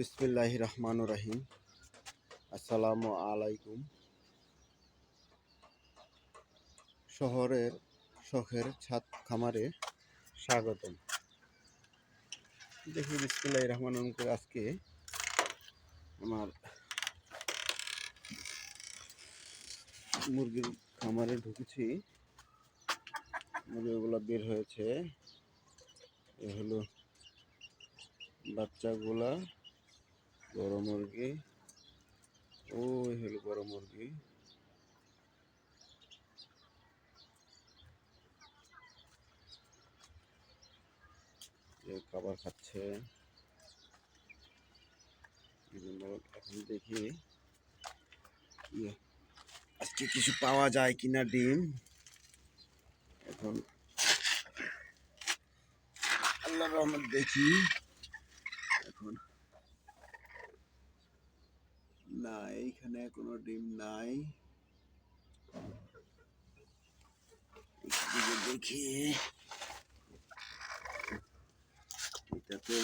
বিসমিল্লাহ রহমান রাহিম। আসসালামু আলাইকুম। শহরের শখের ছাদ খামারে স্বাগতম। দেখি বিসমিল্লাহ রহমান আজকে আমার মুরগির খামারে ঢুকেছি। মুরগিগুলো বের হয়েছে। এ হলো বাচ্চাগুলা। বড় মুরগি। ওই হলো বড় মুরগি। খাবার খাচ্ছে। এখন দেখি। আজকে কিছু পাওয়া যায় কিনা ডিম। এখন আল্লাহ রহমত দেখি এখন না এইখানে কোনো ডিম নাই। দেখি। এটাতে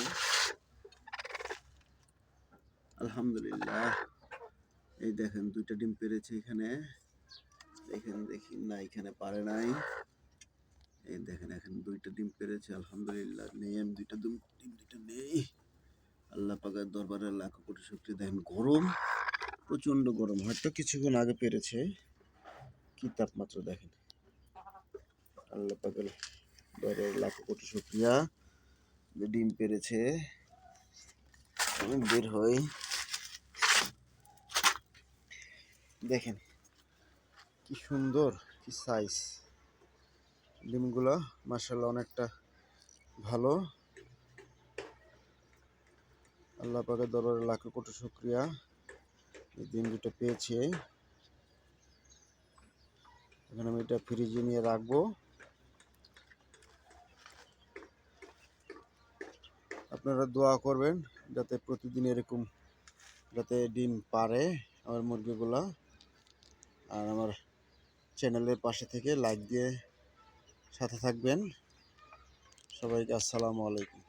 আলহামদুলিল্লাহ। এই দেখেন, দুইটা ডিম পেরেছে এখানে। এখানে দেখি, না, এখানে পারে নাই। এই দেখেন, এখানে দুইটা ডিম পেরেছে, আলহামদুলিল্লাহ। নেই, আমি দুইটা ডিম দুইটা নেই। আল্লাহ পাকের দরবারে লাখ কোটি শক্তি দেখেন, গরম। প্রচণ্ড গরম। হয়তো কিছুক্ষণ আগে পেরেছে। কি তাপমাত্রা দেখেন? আল্লাহ পাকের দরবারে লাখ কোটি শুক্রিয়া। ডিম পেরেছে বের হই। দেখেন, কি সুন্দর, কি সাইজ ডিমগুলো মার্শাল্লাহ অনেকটা ভালো। আল্লাহ পাকের দরবারে লাখো কোটি শুক্রিয়া। এই ডিম দুটো পেয়েছি এখন আমি এটা ফ্রিজে নিয়ে রাখব। আপনারা দোয়া করবেন যাতে প্রতিদিন এরকম, যাতে ডিম পারে আমার মুরগিগুলা। আর আমার চ্যানেলের পাশে থেকে লাইক দিয়ে সাথে থাকবেন। সবাইকে আসসালামু আলাইকুম।